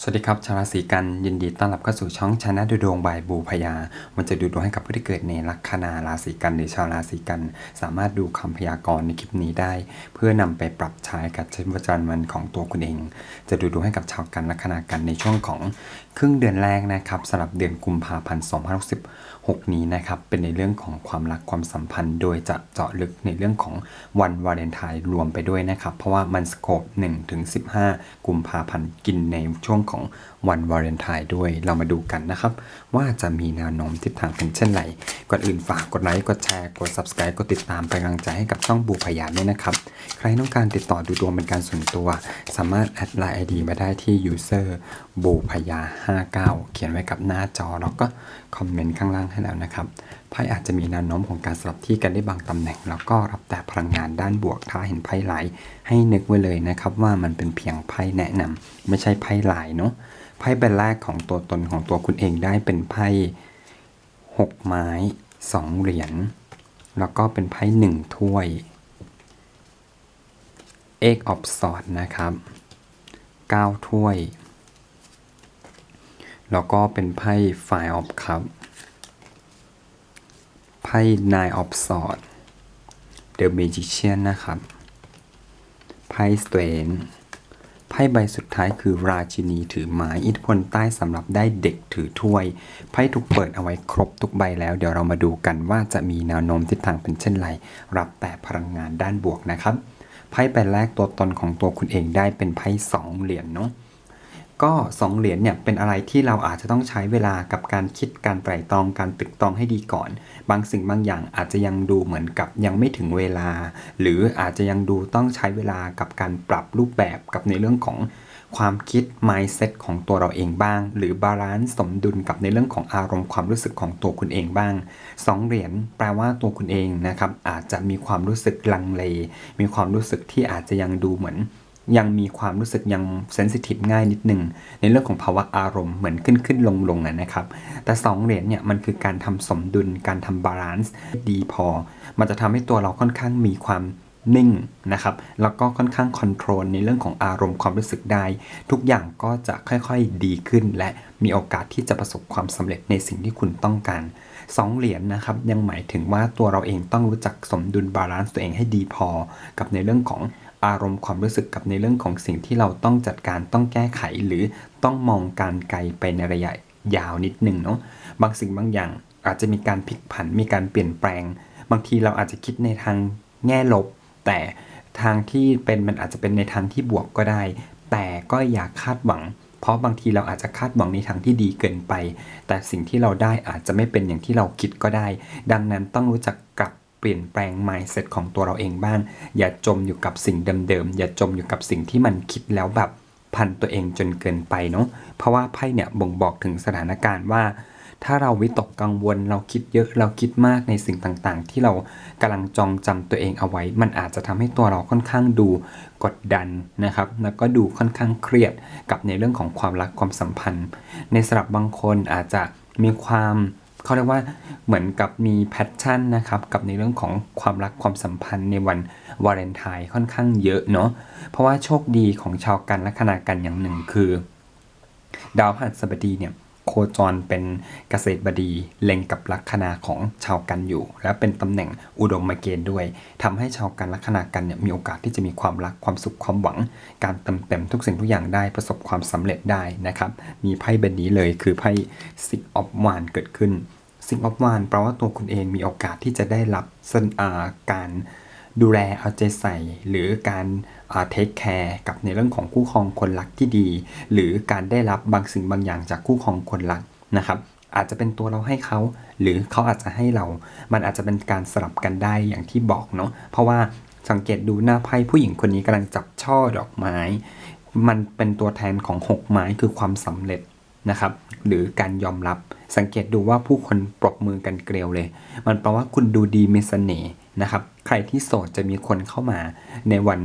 สวัสดีครับชาวราศีกันยินดีต้อนรับเข้าสู่ช่องชนะดูดวงบายบูพยา มันจะดูดวงให้กับผู้ที่เกิดในลัคนาราศีกันหรือชาวราศีกัน สามารถดูคำพยากรณ์ในคลิปนี้ได้ เพื่อนำไปปรับใช้กับชีวิตประจำวันของตัวคุณเอง จะดูดวงให้กับชาวกันลัคนากันในช่วงของครึ่งเดือนแรกนะครับสำหรับเดือนกุมภาพันธ์2016 6 นี้นะครับ เป็นในเรื่องของความรักความสัมพันธ์ โดยจะเจาะลึกในเรื่องของวันวาเลนไทน์รวมไปด้วยนะครับ เพราะว่ามันสโคป1ถึง15 กุมภาพันธ์กินในช่วงของวันวาเลนไทน์ด้วย เรามาดูกันนะครับ ว่าจะมีแนวโน้มทิศทางเป็นเช่นไร ก่อนอื่นฝากกดไลค์กดแชร์กด subscribe กดติดตามเป็นกำลังใจให้กับช่องบูพยานด้วยนะครับ ใครต้องการติดต่อดูดวงเป็นการส่วนตัว สามารถแอดไลน์ ID มาได้ที่ user บูพยา59เขียนไว้กับหน้าจอแล้วก็คอมเมนต์ข้างล่างให้แล้วนะครับไพ่อาจจะมีแนวโน้มของการสลับที่กันได้บางตำแหน่ง แล้วก็รับแต่พลังงานด้านบวกถ้าเห็นไพ่ไหลให้นึกไว้เลยนะครับว่ามันเป็นเพียงไพ่แนะนำไม่ใช่ไพ่ไหลเนาะไพ่ใบแรกของตัวตนของตัวคุณเองได้เป็นไพ่หกไม้สองเหรียญแล้วก็เป็นไพ่หนึ่งถ้วยเอกออฟสอดนะครับเก้าถ้วย แล้วก็เป็นไพ่ไฟออฟครับ ไพ่ Nine of Swords The Magician นะครับ ไพ่ Strength ไพ่ใบสุดท้ายคือราชินีถือไม้อิทธิพลใต้สำหรับได้เด็กถือถ้วย ไพ่ถูกเปิดเอาไว้ครบทุกใบแล้ว เดี๋ยวเรามาดูกันว่าจะมีแนวโน้มทิศทางเป็นเช่นไร รับแต่พลังงานด้านบวกนะครับ ไพ่ใบแรกตัวตนของตัวคุณเองได้เป็นไพ่สองเหรียญเนาะ ก็สองเหรียญเนี่ยเป็นอะไรที่เราอาจจะต้องใช้เวลากับการคิดการไตร่ตรองการตึกตรองให้ดีก่อน บางสิ่งบางอย่างอาจจะยังดูเหมือนกับยังไม่ถึงเวลา หรืออาจจะยังดูต้องใช้เวลากับการปรับรูปแบบกับในเรื่องของความคิด mindset ของตัวเราเองบ้าง หรือบาลานซ์สมดุลกับในเรื่องของอารมณ์ความรู้สึกของตัวคุณเองบ้างสองเหรียญแปลว่าตัวคุณเองนะครับอาจจะมีความรู้สึกลังเล มีความรู้สึกที่อาจจะยังดูเหมือน ยังมีความรู้สึกยังเซนซิทีฟง่ายนิดหนึ่งในเรื่องของภาวะอารมณ์เหมือนขึ้นขึ้นลงลงนะครับ แต่ 2 เหรียญเนี่ยมันคือการทำสมดุลการทำบาลานซ์ดีพอ มันจะทำให้ตัวเราค่อนข้างมีความนิ่งนะครับแล้วก็ค่อนข้างคอนโทรลในเรื่องของอารมณ์ความรู้สึกได้ ทุกอย่างก็จะค่อยๆดีขึ้น และมีโอกาสที่จะประสบความสำเร็จในสิ่งที่คุณต้องการสองเหรียญนนะครับยังหมายถึงว่าตัวเราเองต้องรู้จักสมดุลบาลานซ์ตัวเองให้ดีพอ กับในเรื่องของ อารมณ์ความรู้สึกกับในเรื่องของสิ่งที่เราต้องจัดการต้องแก้ไขหรือต้องมองการไกลไปในระยะยาวนิดหนึ่งเนาะบางสิ่งบางอย่างอาจจะมีการพลิกผันมีการเปลี่ยนแปลง บางทีเราอาจจะคิดในทางแง่ลบ แต่ทางที่เป็นมันอาจจะเป็นในทางที่บวกก็ได้ แต่ก็อย่าคาดหวัง เพราะบางทีเราอาจจะคาดหวังในทางที่ดีเกินไป แต่สิ่งที่เราได้อาจจะไม่เป็นอย่างที่เราคิดก็ได้ ดังนั้นต้องรู้จักกลับ ปลี่ยนแปลง mindset ของตัวเราเองบ้าง อย่าจมอยู่กับสิ่งเดิมๆ อย่าจมอยู่กับสิ่งที่มันคิดแล้วแบบพันตัวเองจนเกินไปเนาะ เพราะว่าไพ่เนี่ยบ่งบอกถึงสถานการณ์ว่า ถ้าเราวิตกกังวล เราคิดเยอะ เราคิดมากในสิ่งต่างๆ ที่เรากำลังจองจำตัวเองเอาไว้ มันอาจจะทำให้ตัวเราค่อนข้างดูกดดันนะครับ แล้วก็ดูค่อนข้างเครียดกับในเรื่องของความรักความสัมพันธ์ ในสำหรับบางคนอาจจะมีความ เขาเรียกว่าเหมือนกับมีแพชชั่นนะครับกับในเรื่องของความรักความสัมพันธ์ในวันวาเลนไทน์ค่อนข้างเยอะเนาะเพราะว่าโชคดีของชาวกันและคณากันอย่างหนึ่งคือ ดาวพฤหัสบดีเนี่ยโคจรเป็นเกษตรบดีเล็งกับลัคนาของชาวกันอยู่ และเป็นตำแหน่งอุดมเกณฑ์ด้วยทำให้ชาวกันลัคนากันเนี่ยมีโอกาสที่จะมีความรักความสุขความหวัง การเติมเต็มทุกสิ่งทุกอย่างได้ประสบความสำเร็จได้นะครับ มีไพ่ใบนี้เลยคือไพ่ Six of w a n d เกิดขึ้น Six of Wands แปลว่าตัวคุณเองมีโอกาสที่จะได้รับการดูแลเอาใจใส่ หรือการเทคแคร์กับในเรื่องของคู่ครองคนรักที่ดี หรือการได้รับบางสิ่งบางอย่างจากคู่ครองคนรักนะครับ อาจจะเป็นตัวเราให้เขา หรือเขาอาจจะให้เรา มันอาจจะเป็นการสลับกันได้อย่างที่บอกเนาะเพราะว่าสังเกตดูหน้าไพ่ผู้หญิงคนนี้กำลังจับช่อดอกไม้ มันเป็นตัวแทนของหกไม้คือความสำเร็จ นะครับ หรือการยอมรับ สังเกตดูว่าผู้คนปรบมือกันเกลียวเลย มันแปลว่าคุณดูดีมีเสน่ห์นะครับ ใครที่โสดจะมีคนเข้ามาในวัน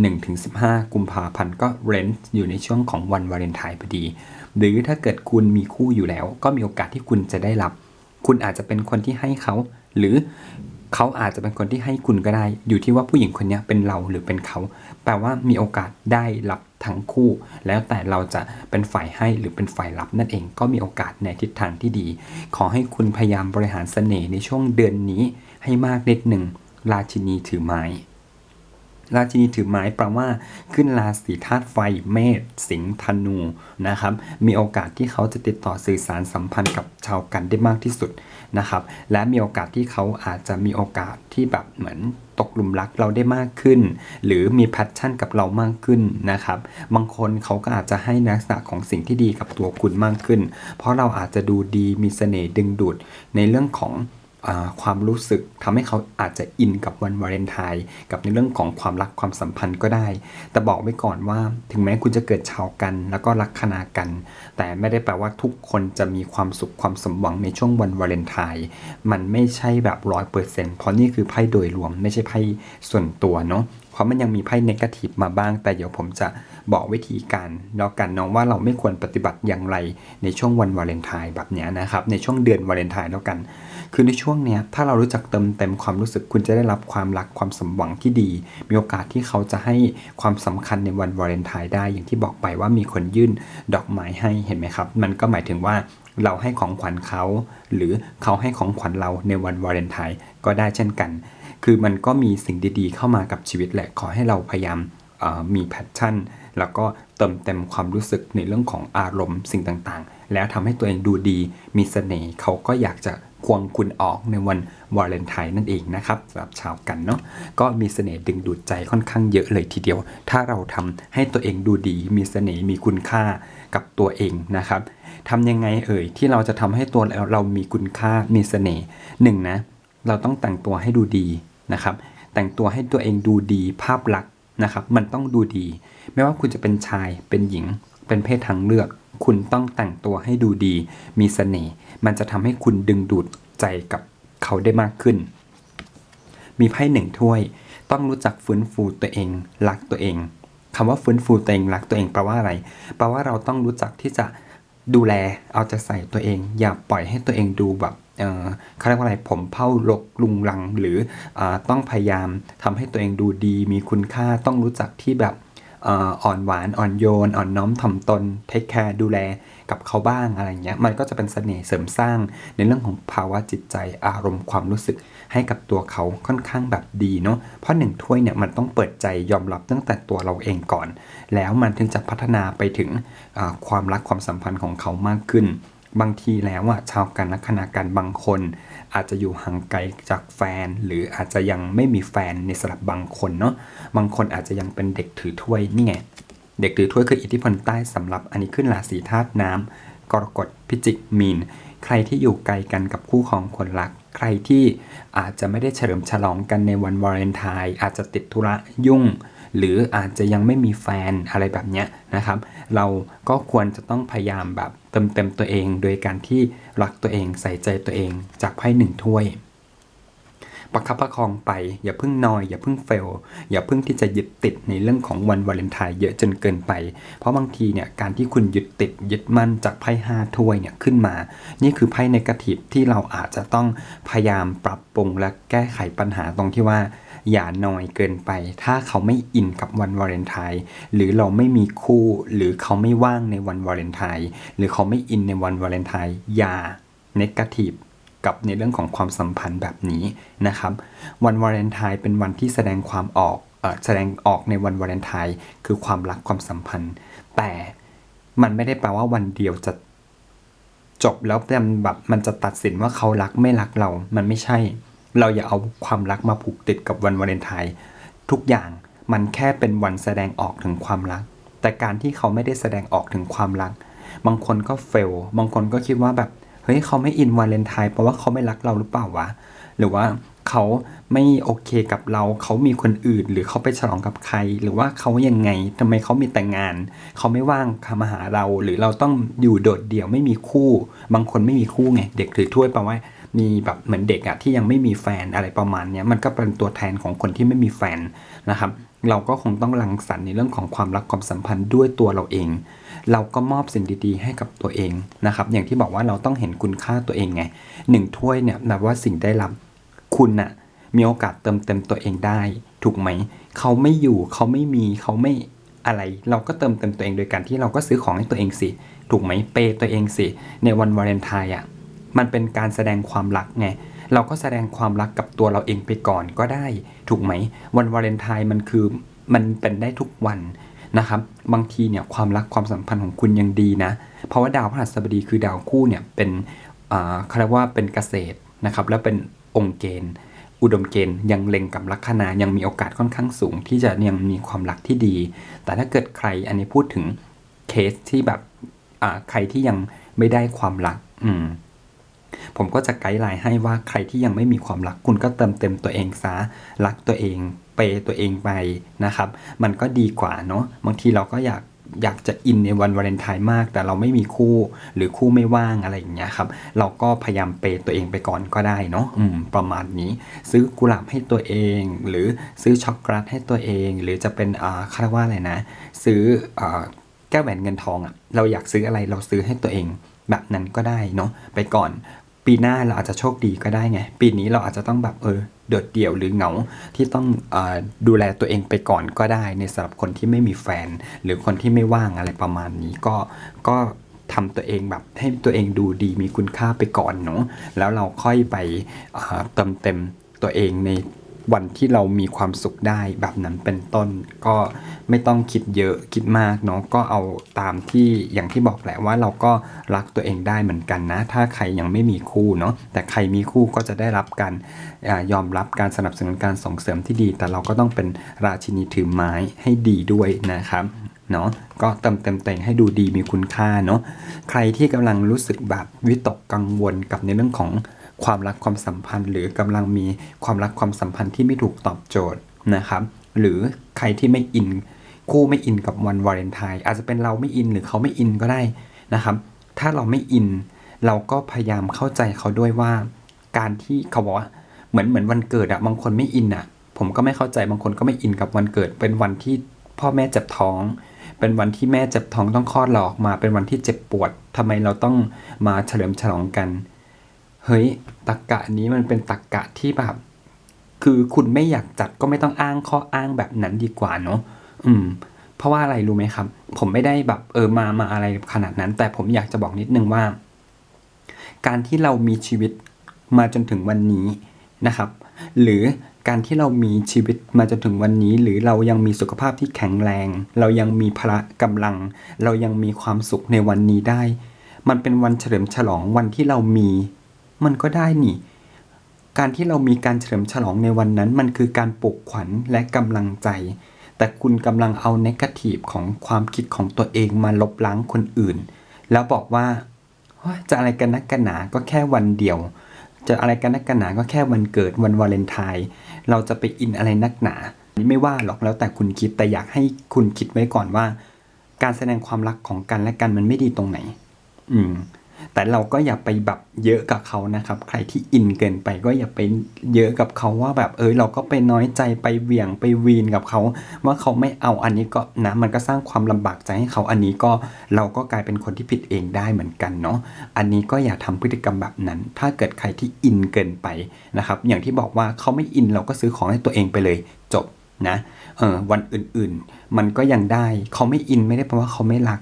หนึ่งถึงสิบห้ากุมภาพันธ์ก็เรนต์อยู่ในช่วงของวันวาเลนไทน์พอดี หรือถ้าเกิดคุณมีคู่อยู่แล้ว ก็มีโอกาสที่คุณจะได้รับ คุณอาจจะเป็นคนที่ให้เขา หรือเขาอาจจะเป็นคนที่ให้คุณก็ได้ อยู่ที่ว่าผู้หญิงคนนี้เป็นเราหรือเป็นเขา แปลว่ามีโอกาสได้รับทั้งคู่ แล้วแต่เราจะเป็นฝ่ายให้หรือเป็นฝ่ายรับนั่นเองก็มีโอกาสในทิศทางที่ดี ขอให้คุณพยายามบริหารเสน่ห์ในช่วงเดือนนี้ให้มากนิดหนึ่งราชินีถือไม้ ราชินีถือไม้แปลว่าขึ้นราศีธาตุไฟเมษสิงห์ธนูนะครับ มีโอกาสที่เขาจะติดต่อสื่อสารสัมพันธ์กับชาวกันได้มากที่สุดนะครับ และมีโอกาสที่เขาอาจจะมีโอกาสที่แบบเหมือนตกหลุมรักเราได้มากขึ้น หรือมีแพชชั่นกับเรามากขึ้นนะครับ บางคนเขาก็อาจจะให้ลักษณะของสิ่งที่ดีกับตัวคุณมากขึ้น เพราะเราอาจจะดูดีมีเสน่ห์ดึงดูดในเรื่องของ ความรู้สึกทำให้เขาอาจจะอินกับวันวาเลนไทน์กับในเรื่องของความรักความสัมพันธ์ก็ได้ แต่บอกไว้ก่อนว่าถึงแม้คุณจะเกิดชาวกัน แล้วก็ลัคนากัน แต่ไม่ได้แปลว่าทุกคนจะมีความสุขความสมหวังในช่วงวันวาเลนไทน์มันไม่ใช่แบบร้อยเปอร์เซ็นต์เพราะนี่คือไพ่โดยรวมไม่ใช่ไพ่ส่วนตัวเนาะ เพราะมันยังมีไพ่เนกาทีฟมาบ้าง แต่เดี๋ยวผมจะบอกวิธีการแล้วกันน้องว่าเราไม่ควรปฏิบัติอย่างไรในช่วงวันวาเลนไทน์แบบนี้นะครับ ในช่วงเดือนวาเลนไทน์แล้วกัน คือในช่วงเนี้ยถ้าเรารู้จักเติมเต็มความรู้สึกคุณจะได้รับความรักความสมหวังที่ดี มีโอกาสที่เขาจะให้ความสำคัญในวันวาเลนไทน์ได้ อย่างที่บอกไปว่ามีคนยื่นดอกไม้ให้เห็นไหมครับ มันก็หมายถึงว่าเราให้ของขวัญเขา หรือเขาให้ของขวัญเราในวันวาเลนไทน์ก็ได้เช่นกัน คือมันก็มีสิ่งดีๆ เข้ามากับชีวิตแหละ ขอให้เราพยายามมีแพชชั่น แล้วก็เติมเต็มความรู้สึกในเรื่องของอารมณ์สิ่งต่างๆ แล้วทำให้ตัวเองดูดี มีเสน่ห์เขาก็อยากจะควงคุณออกในวันวาเลนไทน์นั่นเองนะครับสำหรับชาวกันเนาะก็มีเสน่ห์ดึงดูดใจค่อนข้างเยอะเลยทีเดียว ถ้าเราทำให้ตัวเองดูดี มีเสน่ห์มีคุณค่ากับตัวเองนะครับทำยังไงเอ่ยที่เราจะทำให้ตัวเราเรามีคุณค่ามีเสน่ห์หนึ่งนะเราต้องแต่งตัวให้ดูดี นะครับ แต่งตัวให้ตัวเองดูดีภาพลักษณ์นะครับ มันต้องดูดี ไม่ว่าคุณจะเป็นชายเป็นหญิง เป็นเพศทางเลือก คุณต้องแต่งตัวให้ดูดี มีเสน่ห์มันจะทำให้คุณดึงดูดใจกับเขาได้มากขึ้น มีไพ่หนึ่งถ้วย ต้องรู้จักฟื้นฟูตัวเอง รักตัวเองคำว่าฟื้นฟูตัวเองรักตัวเองแปลว่าอะไรแปลว่าเราต้องรู้จักที่จะดูแลเอาใจใส่ตัวเอง อย่าปล่อยให้ตัวเองดูแบบ เขาเรียกว่าอะไรผมเผ้ารกลุงรัง หรืออต้องพยายามทำให้ตัวเองดูดี มีคุณค่าต้องรู้จักที่แบบอ่ออนหวานอ่อนโยน อ่อนน้อมถ่อมตนเทคแคร์ดูแลกับเขาบ้างอะไรเงี้ยมันก็จะเป็นเสน่ห์เสริมสร้างในเรื่องของภาวะจิตใจอารมณ์ความรู้สึกให้กับตัวเขาค่อนข้างแบบดีเนาะเพราะหนึ่งถ้วยเนี่ยมันต้องเปิดใจยอมรับตั้งแต่ตัวเราเองก่อน แล้วมันถึงจะพัฒนาไปถึงความรักความสัมพันธ์ของเขามากขึ้น บางทีแล้วอะชาวกันลัคนาการบางคน อาจจะอยู่ห่างไกลจากแฟน หรืออาจจะยังไม่มีแฟนในสำหรับบางคนเนาะบางคนอาจจะยังเป็นเด็กถือถ้วยนี่ไงเด็กถือถ้วยคืออิทธิพลใต้สำหรับอันนี้ขึ้นราศีธาตุน้ำกรกฎพิจิกมีน ใครที่อยู่ไกลกันกับคู่ของคนรัก ใครที่อาจจะไม่ได้เฉลิมฉลองกันในวันวาเลนไทน์อาจจะติดธุระยุ่ง หรืออาจจะยังไม่มีแฟนอะไรแบบเนี้ยนะครับ เราก็ควรจะต้องพยายามแบบเติมเต็มตัวเอง โดยการที่รักตัวเองใส่ใจตัวเองจากไพ่หนึ่งถ้วย ประคับประคองไป อย่าเพิ่งนอย อย่าเพิ่งเฟล อย่าเพิ่งที่จะยึดติดในเรื่องของวันวาเลนไทน์เยอะจนเกินไป เพราะบางทีเนี่ยการที่คุณยึดติดยึดมั่นจากไพ่ห้าถ้วยเนี่ยขึ้นมา นี่คือไพ่ในกาทีฟที่เราอาจจะต้องพยายามปรับปรุงและแก้ไขปัญหาตรงที่ว่า อย่านอยเกินไป ถ้าเขาไม่อินกับวันวาเลนไทน์หรือเราไม่มีคู่ หรือเขาไม่ว่างในวันวาเลนไทน์หรือเขาไม่อินในวันวาเลนไทน์อย่าเนกาทีฟกับในเรื่องของความสัมพันธ์แบบนี้นะครับ วันวาเลนไทน์เป็นวันที่แสดงความออกแสดงออกในวันวาเลนไทน์คือความรักความสัมพันธ์ แต่มันไม่ได้แปลว่าวันเดียวจะจบแล้วแบบมันจะตัดสินว่าเขารักไม่รักเรา มันไม่ใช่ เราอย่าเอาความรักมาผูกติดกับวันวาเลนไทน์ทุกอย่างมันแค่เป็นวันแสดงออกถึงความรัก แต่การที่เขาไม่ได้แสดงออกถึงความรัก บางคนก็เฟล บางคนก็คิดว่าแบบเฮ้ยเขาไม่อินวาเลนไทน์เพราะว่าเขาไม่รักเราหรือเปล่าวะ หรือว่าเขาไม่โอเคกับเรา เขามีคนอื่น หรือเขาไปฉลองกับใคร หรือว่าเขายังไงทำไมเขามีแต่งงาน เขาไม่ว่างมาหาเรา หรือเราต้องอยู่โดดเดี่ยวไม่มีคู่ บางคนไม่มีคู่ไง เด็กถือถ้วยแปลว่า มีแบบเหมือนเด็กอะที่ยังไม่มีแฟนอะไรประมาณเนี้ยมันก็เป็นตัวแทนของคนที่ไม่มีแฟนนะครับ เราก็คงต้องรังสรรค์ในเรื่องของความรักความสัมพันธ์ด้วยตัวเราเอง เราก็มอบสิ่งดีๆ ให้กับตัวเองนะครับอย่างที่บอกว่าเราต้องเห็นคุณค่าตัวเองไงหนึ่งถ้วยเนี่ยนับว่าสิ่งได้รับคุณน่ะมีโอกาสเติมเต็มตัวเองได้ ถูกไหม เขาไม่อยู่เขาไม่มีเขาไม่อะไร เราก็เติมเต็มตัวเองโดยการที่เราก็ซื้อของให้ตัวเองสิ ถูกไหมเปย์ตัวเองสิ ในวันวาเลนไทน์อะ มันเป็นการแสดงความรักไงเราก็แสดงความรักกับตัวเราเองไปก่อนก็ได้ ถูกไหม วันวาเลนไทน์มันคือมันเป็นได้ทุกวันนะครับ บางทีเนี่ยความรักความสัมพันธ์ของคุณยังดีนะ เพราะว่าดาวพฤหัสบดีคือดาวคู่เนี่ยเป็นอาเขาเรียกว่าเป็นเกษตรนะครับ แล้วเป็นองค์เกณฑ์ อุดมเกณฑ์ยังเล็งกับลัคนายังมีโอกาสค่อนข้างสูง ที่จะยังมีความรักที่ดี แต่ถ้าเกิดใครอันนี้พูดถึงเคสที่แบบอาใครที่ยังไม่ได้ความรัก อืม ผมก็จะไกด์ไลน์ให้ว่าใครที่ยังไม่มีความรักคุณก็เติมเต็มตัวเองซะรักตัวเองเปย์ตัวเองไปนะครับ มันก็ดีกว่าเนาะบางทีเราก็อยากอยากจะอินในวันวาเลนไทน์มาก แต่เราไม่มีคู่หรือคู่ไม่ว่างอะไรอย่างเงี้ยครับ เราก็พยายามเปย์ตัวเองไปก่อนก็ได้เนาะอืมประมาณนี้ ซื้อกุหลาบให้ตัวเอง หรือซื้อช็อกโกแลตให้ตัวเอง หรือจะเป็นอ่าเขาว่าอะไรนะ ซื้ออ่าแก้วแหวนเงินทองอะ่ะเราอยากซื้ออะไรเราซื้อให้ตัวเอง แบบนั้นก็ได้เนาะไปก่อน ปีหน้าเราอาจจะโชคดีก็ได้ไง ปีนี้เราอาจจะต้องแบบเออโดดเดี่ยวหรือเหงาที่ต้องอดูแลตัวเองไปก่อนก็ได้ ในสำหรับคนที่ไม่มีแฟน หรือคนที่ไม่ว่างอะไรประมาณนี้ก็ก็ทำตัวเองแบบให้ตัวเองดูดีมีคุณค่าไปก่อนเนาะแล้วเราค่อยไปเติมเต็มตัวเองใน วันที่เรามีความสุขได้แบบนั้นเป็นต้น ก็ไม่ต้องคิดเยอะคิดมากเนาะก็เอาตามที่อย่างที่บอกแหละว่าเราก็รักตัวเองได้เหมือนกันนะ ถ้าใครยังไม่มีคู่เนาะแต่ใครมีคู่ก็จะได้รับการอยอมรับการสนับสนุนการส่งเสริมที่ดี แต่เราก็ต้องเป็นราชินีถือไม้ให้ดีด้วยนะครับเนาะก็เติมเต็มตัวเองให้ดูดีมีคุณค่าเนาะใครที่กำลังรู้สึกแบบวิตกกังวลกับในเรื่องของ ความรักความสัมพันธ์ หรือกำลังมีความรักความสัมพันธ์ที่ไม่ถูกตอบโจทย์นะครับ หรือใครที่ไม่อินคู่ไม่อินกับวันวาเลนไทน์อาจจะเป็นเราไม่อินหรือเขาไม่อินก็ได้นะครับ ถ้าเราไม่อิน เราก็พยายามเข้าใจเขาด้วยว่า การที่เขาบอกว่าเหมือนเหมือนวันเกิดอะบางคนไม่อินอะผมก็ไม่เข้าใจบางคนก็ไม่อินกับวันเกิด เป็นวันที่พ่อแม่เจ็บท้อง เป็นวันที่แม่เจ็บท้องต้องคลอดเราออกมา เป็นวันที่เจ็บปวดทำไมเราต้องมาเฉลิมฉลองกัน เฮ้ยตักกะนี้มันเป็นตักกะที่แบบ คือคุณไม่อยากจัดก็ไม่ต้องอ้างข้ออ้างแบบนั้นดีกว่าเนาะอืม เพราะว่าอะไรรู้ไหมครับ ผมไม่ได้แบบเออมามาอะไรขนาดนั้น แต่ผมอยากจะบอกนิดนึงว่า การที่เรามีชีวิตมาจนถึงวันนี้นะครับ หรือการที่เรามีชีวิตมาจนถึงวันนี้ หรือเรายังมีสุขภาพที่แข็งแรง เรายังมีพละกำลัง เรายังมีความสุขในวันนี้ได้ มันเป็นวันเฉลิมฉลองวันที่เรามี มันก็ได้นี่ การที่เรามีการเฉลิมฉลองในวันนั้น มันคือการปลุกขวัญและกำลังใจ แต่คุณกำลังเอาเนกาทีฟของความคิดของตัวเองมาลบล้างคนอื่น แล้วบอกว่าจะอะไรกันนักกันหนาก็แค่วันเดียว จะอะไรกันนักกันหนาก็แค่วันเกิดวันวาเลนไทน์เราจะไปอินอะไรนักหนานี่ไม่ว่าหรอกแล้วแต่คุณคิดแต่อยากให้คุณคิดไว้ก่อนว่า การแสดงความรักของกันและกันมันไม่ดีตรงไหน อืม แต่เราก็อย่าไปแบบเยอะกับเขานะครับ ใครที่อินเกินไปก็อย่าไปเยอะกับเขาว่าแบบเออเราก็ไปน้อยใจไปเหวี่ยงไปวีนกับเขา ว่าเขาไม่เอาอันนี้ก็นะมันก็สร้างความลำบากใจให้เขาอันนี้ก็เราก็กลายเป็นคนที่ผิดเองได้เหมือนกันเนาะอันนี้ก็อย่าทำพฤติกรรมแบบนั้น ถ้าเกิดใครที่อินเกินไปนะครับอย่างที่บอกว่าเขาไม่อินเราก็ซื้อของให้ตัวเองไปเลยจบนะเออวันอื่นๆ มันก็ยังได้เขาไม่อินไม่ได้แปลว่าเขาไม่รัก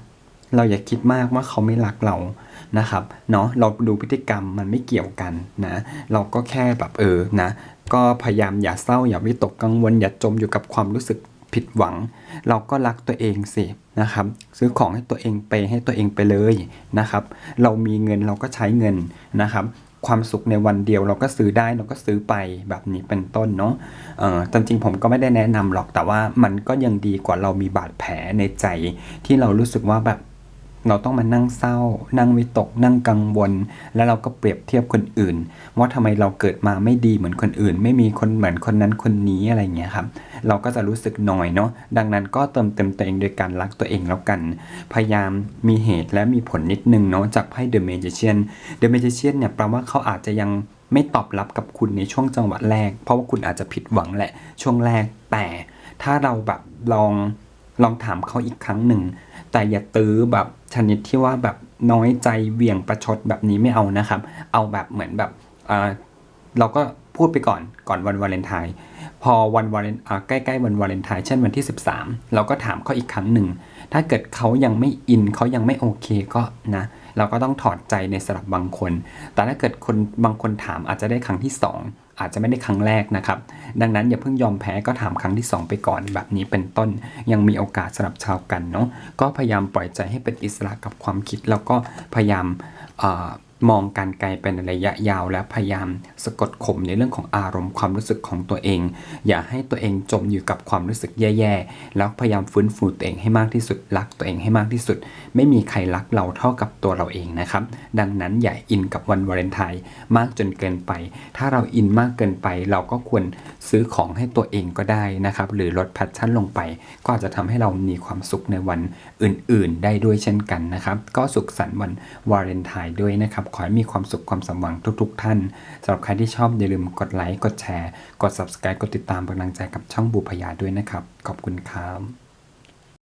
เราอย่าคิดมากว่าเขาไม่รักเรา นะครับเนาะเราดูพฤติกรรมมันไม่เกี่ยวกันนะเราก็แค่แบบเออนะก็พยายามอย่าเศร้าอย่าวิตกกังวล อย่าจมอยู่กับความรู้สึกผิดหวัง เราก็รักตัวเองสินะครับซื้อของให้ตัวเองไปให้ตัวเองไปเลยนะครับ เรามีเงินเราก็ใช้เงินนะครับความสุขในวันเดียวเราก็ซื้อได้เราก็ซื้อไปแบบนี้เป็นต้นเนาะเออจริงๆผมก็ไม่ได้แนะนำหรอกแต่ว่ามันก็ยังดีกว่าเรามีบาดแผลในใจที่เรารู้สึกว่าแบบ เราต้องมานั่งเศร้า นั่งวิตก นั่งกังวล แล้วเราก็เปรียบเทียบคนอื่น ว่าทำไมเราเกิดมาไม่ดีเหมือนคนอื่น ไม่มีคนเหมือนคนนั้นคนนี้อะไรเงี้ยครับ เราก็จะรู้สึกหน่อยเนาะ ดังนั้นก็เติมเต็มตัวเองโดยการรักตัวเองแล้วกัน พยายามมีเหตุและมีผลนิดนึงเนาะจากไพ่ The Magician The Magician เนี่ยแปลว่าเขาอาจจะยังไม่ตอบรับกับคุณในช่วงจังหวะแรก เพราะว่าคุณอาจจะผิดหวังแหละช่วงแรก แต่ถ้าเราแบบลองลองถามเขาอีกครั้งหนึ่ง แต่อย่าตื้อแบบ ชนิดที่ว่าแบบน้อยใจเวี่ยงประชดแบบนี้ไม่เอานะครับ เอาแบบเหมือนแบบเราก็พูดไปก่อนก่อนวันวาเลนไทน์พอวันวาเลนใกล้ๆวันวาเลนไทน์เช่นวันที่ 13 เราก็ถามเขาอีกครั้งหนึ่ง ถ้าเกิดเขายังไม่อินเขายังไม่โอเคก็นะ เราก็ต้องถอดใจในสำหรับบางคน แต่ถ้าเกิดคนบางคนถามอาจจะได้ครั้งที่ 2 อาจจะไม่ได้ครั้งแรกนะครับ ดังนั้นอย่าเพิ่งยอมแพ้ก็ถามครั้งที่ 2 ไปก่อนแบบนี้เป็นต้นยังมีโอกาสสำหรับชาวกันเนาะก็พยายามปล่อยใจให้เป็นอิสระกับความคิด แล้วก็พยายาม มองการไกลเป็นระยะยาวและพยายามสะกดข่มในเรื่องของอารมณ์ความรู้สึกของตัวเอง อย่าให้ตัวเองจมอยู่กับความรู้สึกแย่ๆ แล้วพยายามฟื้นฟูตัวเองให้มากที่สุดรักตัวเองให้มากที่สุด ไม่มีใครรักเราเท่ากับตัวเราเองนะครับ ดังนั้นอย่าอินกับวันวาเลนไทน์มากจนเกินไป ถ้าเราอินมากเกินไป เราก็ควรซื้อของให้ตัวเองก็ได้นะครับ หรือลดแพชชั่นลงไป ก็อาจจะทำให้เรามีความสุขในวันอื่น ๆ ได้ด้วยเช่นกันนะครับ ก็สุขสันต์วันวาเลนไทน์ด้วยนะครับขอให้มีความสุขความสมหวังทุก ๆ ท่านสำหรับใครที่ชอบอย่าลืมกดไลค์กดแชร์ กด subscribe กดติดตามเป็นกำลังใจกับช่องบูพยาด้วยนะครับ ขอบคุณครับ